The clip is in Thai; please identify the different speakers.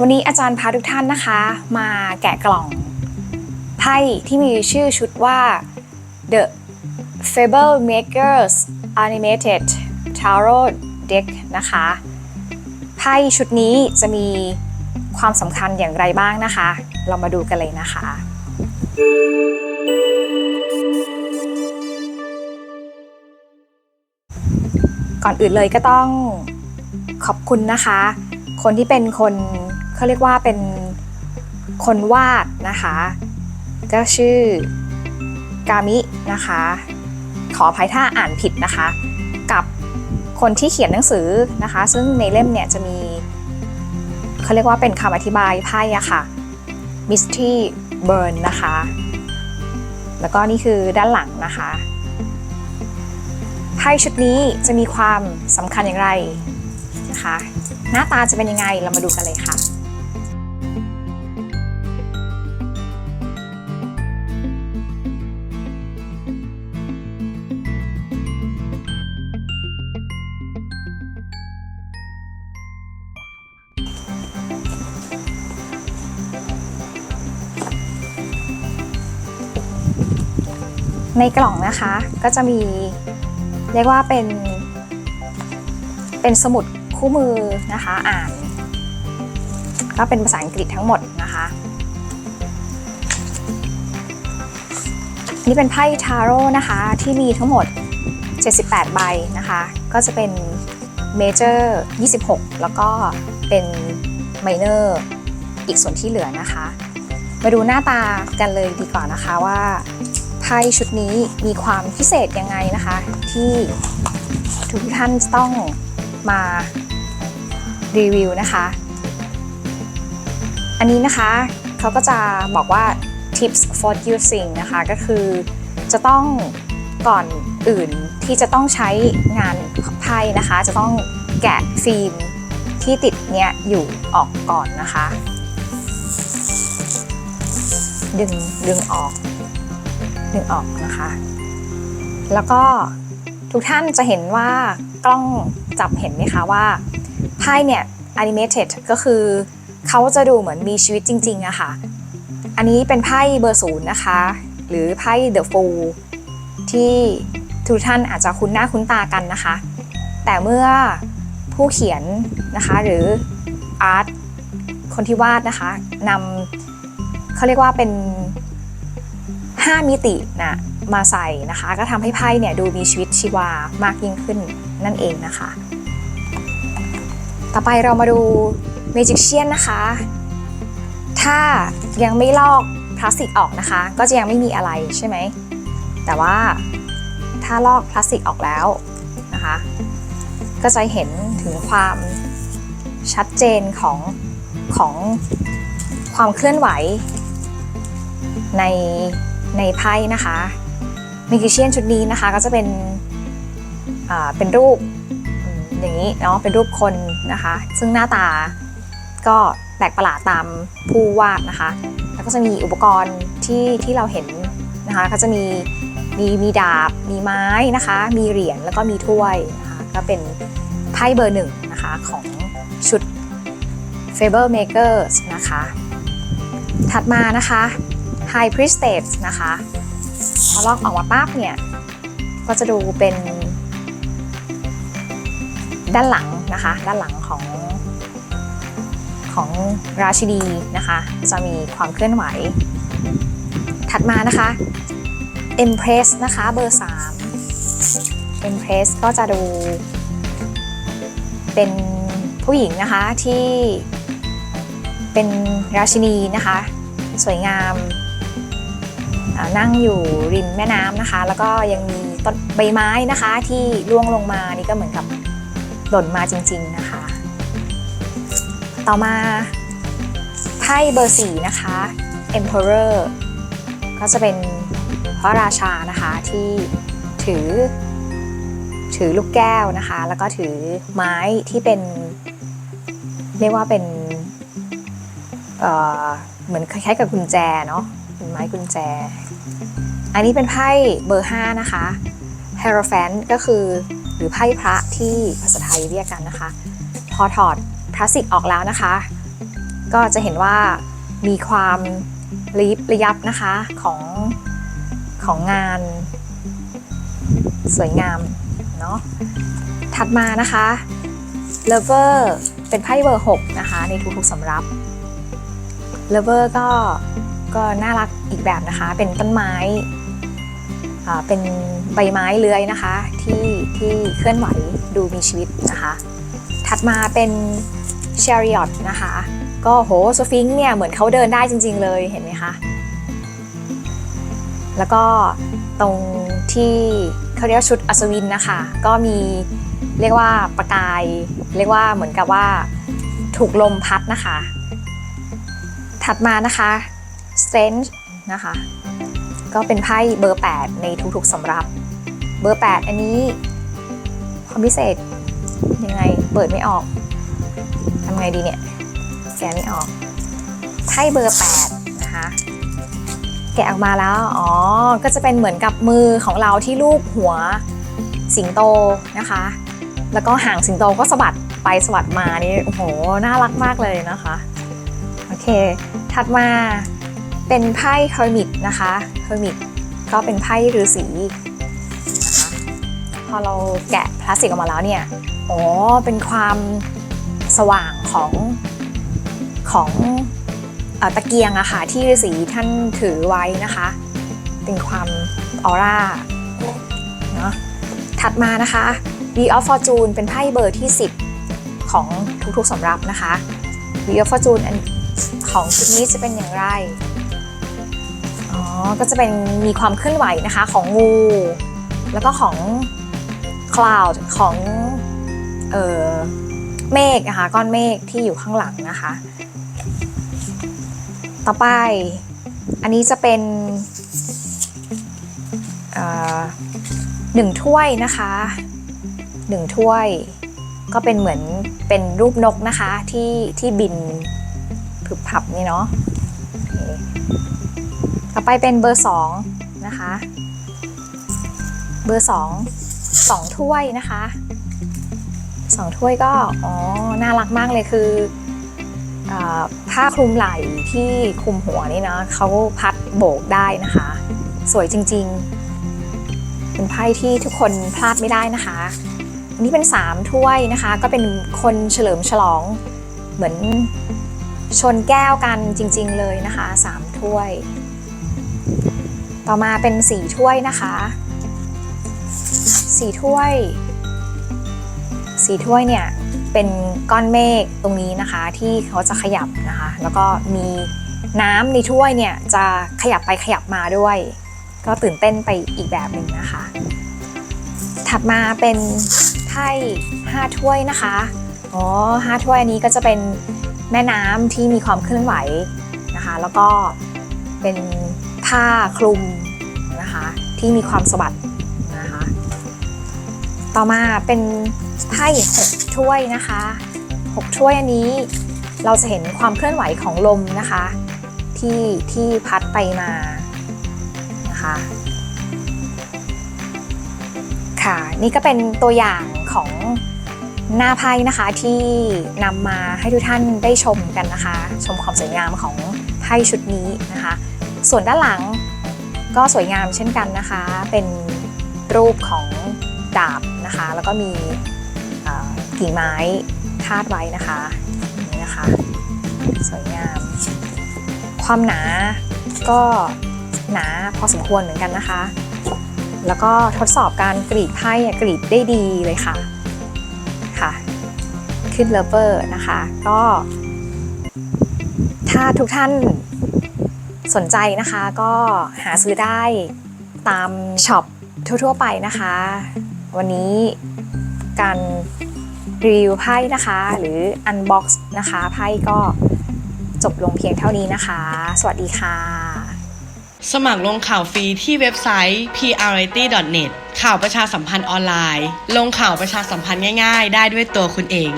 Speaker 1: วันนี้อาจารย์พาทุกท่านนะคะ มาแกะกล่องไพ่ที่มีชื่อชุดว่า The Fable Makers Animated Tarot Deck นะคะไพ่ชุดนี้จะมีความสำคัญอย่างไรบ้างนะคะ เรามาดูกันเลยนะคะ ก่อนอื่นเลยก็ต้องขอบคุณนะคะ คนที่เป็นคน เขาเรียกว่าเป็นคนวาดนะคะ ก็ชื่อกามินะคะ ขออภัยถ้าอ่านผิดนะคะ กับคนที่เขียนหนังสือนะคะ ซึ่งในเล่มเนี่ยจะมีเขาเรียกว่าเป็นคำอธิบายไพ่อะค่ะ Misty Burn นะคะ แล้วก็นี่คือด้านหลังนะคะไพ่ชุดนี้จะมีความสำคัญอย่างไรนะคะ หน้าตาจะเป็นยังไงเรามาดูกันเลยค่ะ ในกล่องนะคะก็จะมีเรียกว่าเป็น เป็นสมุดคู่มือนะคะอ่าน ก็เป็นภาษาอังกฤษทั้งหมดนะคะนี่เป็นไพ่ทาโร่นะคะที่มีทั้งหมด 78 ใบนะคะ ก็จะเป็นเมเจอร์26 แล้วก็เป็นไมเนอร์อีกส่วนที่เหลือนะคะ มาดูหน้าตากันเลยดีกว่านะคะว่า ไพ่ชุดนี้มีความพิเศษยังไงนะคะ ที่ทุกท่านจะต้องมารีวิวนะคะ อันนี้นะคะเขาก็จะบอกว่า tips for using นะคะก็คือจะต้องก่อนอื่นที่จะต้องใช้งานไพ่นะคะ จะต้องแกะฟิล์มที่ติดเนี้ยอยู่ออกก่อนนะคะ ดึงดึงออก ดึงออกนะคะ แล้วก็ทุกท่านจะเห็นว่ากล้องจับเห็นไหมคะว่าไพ่เนี่ย animated ก็คือเขาจะดูเหมือนมีชีวิตจริงๆอะค่ะ อันนี้เป็นไพ่เบอร์ศูนย์นะคะ หรือไพ่ The Fool ที่ทุกท่านอาจจะคุ้นหน้าคุ้นตากันนะคะ แต่เมื่อผู้เขียนนะคะหรืออาร์ตคนที่วาดนะคะนำเขาเรียกว่าเป็น 5 มิตินะมาใส่นะคะ ก็ทำให้ไพ่เนี่ยดูมีชีวิตชีวามากยิ่งขึ้นนั่นเองนะคะ ต่อไปเรามาดูเมจิกเชียนนะคะ ถ้ายังไม่ลอกพลาสติกออกนะคะ ก็จะยังไม่มีอะไรใช่ไหม แต่ว่าถ้าลอกพลาสติกออกแล้วนะคะ ก็จะเห็นถึงความชัดเจนของของความเคลื่อนไหวใน ในไพ่นะคะมิกิเชียนชุดนี้นะคะก็จะเป็นเป็นรูปอืมอย่างนี้เนาะเป็นรูปคนนะคะ ซึ่งหน้าตาก็แปลกประหลาดตามผู้วาดนะคะ แล้วก็จะมีอุปกรณ์ที่ที่เราเห็นนะคะก็จะมีมีมีดาบ มีไม้นะคะ มีเหรียญแล้วก็มีถ้วยนะคะก็เป็นไพ่เบอร์หนึ่งนะคะของชุด Faber Makers นะคะ ถัดมานะคะ High Priestess นะคะพอลอกออกมาปั๊บเนี่ย ก็จะดูเป็น ด้านหลังนะคะ ด้านหลังของของราชินีนะคะ จะมีความเคลื่อนไหว ถัดมานะคะ Empress นะคะเบอร์ 3 Empress ก็จะดู เป็นผู้หญิงนะคะที่เป็นราชินีนะคะ สวยงาม นั่งอยู่ริมแม่น้ำนะคะ แล้วก็ยังมีต้นใบไม้นะคะที่ร่วงลงมานี่ก็เหมือนกับหล่นมาจริง ๆนะคะ ต่อมาไพ่เบอร์สี่นะคะ Emperor ก็จะเป็นพระราชานะคะที่ถือถือลูกแก้วนะคะ แล้วก็ถือไม้ที่เป็น เรียกว่าเป็นเเหมือนคล้ายๆกับกุญแจเนาะเป็นไม้กุญแจ อันนี้เป็นไพ่เบอร์ 5 นะคะ h e r o p h a n t ก็คือหรือไพ่พระที่ภาษาไทยเรียกกันนะคะ พอถอดพลาสติกออกแล้วนะคะ ก็จะเห็นว่ามีความระยิบระยับนะคะของของงานสวยงามเนาะถัดมานะคะ Lover เป็นไพ่เบอร์ 6 นะคะ ในทุกๆสำรับ Lover ก็ก็น่ารักอีกแบบนะคะ เป็นต้นไม้ เป็นใบไม้เลื้อยนะคะที่ที่เคลื่อนไหวดูมีชีวิตนะคะ ถัดมาเป็น Chariot นะคะ ก็โหสฟิงค์เนี่ยเหมือนเขาเดินได้จริง ๆ เลยเห็นไหมคะแล้วก็ตรงที่เขาเรียกชุดอัศวินนะคะ ก็มีเรียกว่าประกาย เรียกว่าเหมือนกับว่าถูกลมพัดนะคะ ถัดมานะคะ Strange นะคะ ก็เป็นไพ่เบอร์ 8 ในทุกๆสำรับ เบอร์ 8 อันนี้ความพิเศษยังไงเปิดไม่ออกทำไงดีเนี่ย แกะไม่ออกไพ่เบอร์ 8 นะคะ แกะออกมาแล้ว อ๋อ ก็จะเป็นเหมือนกับมือของเราที่ลูบหัวสิงโตนะคะ แล้วก็หางสิงโตก็สะบัดไปสะบัดมานี่โอ้โห น่ารักมากเลยนะคะ โอเค ถัดมา เป็นไพ่ Hermit นะคะ Hermit ก็เป็นไพ่ฤาษีพอเราแกะพลาสติกออกมาแล้วเนี่ยอ๋อเป็นความสว่างของของอตะเกียงอะค่ะที่ฤาษีท่านถือไว้นะคะ เป็นความออร่าเนาะถัดมานะคะ V of Fortune เป็นไพ่เบอร์ที่ 10 ของทุกๆสำรับนะคะ V of Fortune อันของชุดนี้จะเป็นอย่างไร ก็จะเป็นมีความเคลื่อนไหวนะคะของงู แล้วก็ของ cloud ของเอ่อเมฆนะคะก้อนเมฆที่อยู่ข้างหลังนะคะ ต่อไปอันนี้จะเป็นหนึ่งถ้วยนะคะหนึ่งถ้วย ก็เป็นเหมือนเป็นรูปนกนะคะที่ที่บินผึบผับนี่เนาะ ต่อไปเป็นเบอร์สองนะคะ เบอร์สองสองถ้วยนะคะสองถ้วยก็อ๋อน่ารักมากเลยคืออผ้าคลุมไหล่ที่คลุมหัวนี่นะเขาพัดโบกได้นะคะ สวยจริงๆ เป็นไพ่ที่ทุกคนพลาดไม่ได้นะคะอันนี้เป็น 3 ถ้วยนะคะ ก็เป็นคนเฉลิมฉลองเหมือนชนแก้วกันจริงๆเลยนะคะ 3 ถ้วย ต่อมาเป็น4ถ้วยนะคะ สี่ถ้วย สี่ถ้วยเนี่ยเป็นก้อนเมฆตรงนี้นะคะที่เขาจะขยับนะคะ แล้วก็มีน้ำในถ้วยเนี่ยจะขยับไปขยับมาด้วย ก็ตื่นเต้นไปอีกแบบหนึ่งนะคะ ถัดมาเป็นไพ่ห้าถ้วยนะคะอ๋อห้าถ้วยอันนี้ก็จะเป็นแม่น้ำที่มีความเคลื่อนไหวนะคะ แล้วก็เป็น ผ้าคลุมนะคะที่มีความสะบัดนะคะต่อมาเป็นไพ่หกถ้วยนะคะหกถ้วยอันนี้เราจะเห็นความเคลื่อนไหวของลมนะคะที่ที่พัดไปมานะคะค่ะนี่ก็เป็นตัวอย่างของหน้าไพ่นะคะที่นำมาให้ทุกท่านได้ชมกันนะคะ ชมความสวยงามของไพ่ชุดนี้นะคะ ส่วนด้านหลังก็สวยงามเช่นกันนะคะ เป็นรูปของดาบนะคะ แล้วก็มีกิ่งไม้คาดไว้นะคะนี่นะคะ สวยงาม ความหนาก็หนาพอสมควรเหมือนกันนะคะ แล้วก็ทดสอบการกรีดไพ่กรีดได้ดีเลยค่ะค่ะ ขึ้นเลเวอร์นะคะ ก็ ถ้าทุกท่าน สนใจนะคะก็หาซื้อได้ตามช็อปทั่วๆไปนะคะ วันนี้การรีวิวไพ่นะคะ หรือ Unbox นะคะไพ่ก็จบลงเพียงเท่านี้นะคะ สวัสดีค่ะ
Speaker 2: สมัครลงข่าวฟรีที่เว็บไซต์ prity.net ข่าวประชาสัมพันธ์ออนไลน์ ลงข่าวประชาสัมพันธ์ง่ายๆ ได้ด้วยตัวคุณเอง